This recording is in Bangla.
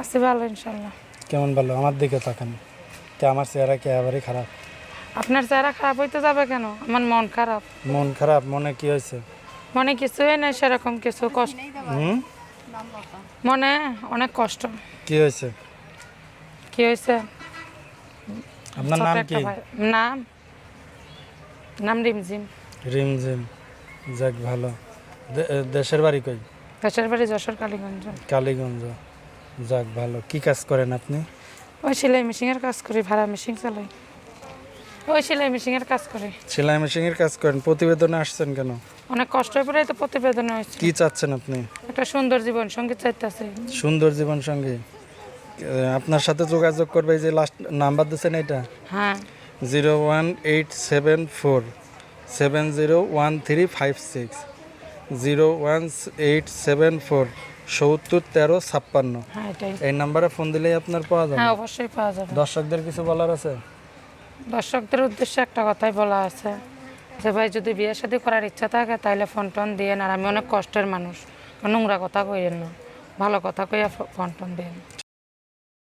আছি ভালো ইনশাল্লাহ। কেমন ভালো? আমার দিকে তাকান। কে আমার চেহারা কে এবারই খারাপ? আপনার চেহারা খারাপ হইতে যাবে কেন? আমার মন খারাপ। মন খারাপ? মনে কি হয়েছে মনে কিছুই নেই সেরকম কিছু কষ্ট। হুম? মনে অনেক কষ্ট। কি হয়েছে কি হয়েছে আপনার নাম কি? নাম? নাম রিমঝিম। রিমঝিম। যাক ভালো। দেশের বাড়ি কই? দেশের বাড়ি যশোর কালীগঞ্জ। কালীগঞ্জ। যাক ভালো। কি কাজ করেন আপনি? ওই সেলাই মেশিনের কাজ করি ভাড়া মেশিন চালাই। ওই সেলাই মেশিনের কাজ করি। সেলাই মেশিনের কাজ করেন? প্রতিবেদনে আসছেন কেন? অনেক কষ্ট পরে তো প্রতিবেদনে হয়েছে। কি চাচ্ছেন আপনি? একটা সুন্দর জীবন সংগীত চাইতেছে। সুন্দর জীবন সঙ্গী। আপনার সাথে যোগাযোগ করবে এই যে লাস্ট নাম্বার দিচ্ছেন এটা হ্যাঁ। Zero one eight seven four seven zero one three five six zero one eight seven four. সত্তর তেরো ছাপ্পান্ন। হ্যাঁ এই নাম্বারে ফোন দিলেই আপনার পাওয়া যাবে। হ্যাঁ অবশ্যই পাওয়া যাবে। দর্শকদের কিছু বলার আছে? দর্শকদের উদ্দেশ্যে একটা কথাই বলা আছে যে ভাই যদি বিয়ে শাদী করার ইচ্ছা থাকে তাহলে ফোন টোন দিয়ে আর আমি অনেক কষ্টের মানুষ। নোংরা কথা কইেন না। ভালো কথা কইয়া ফোন টোন দিন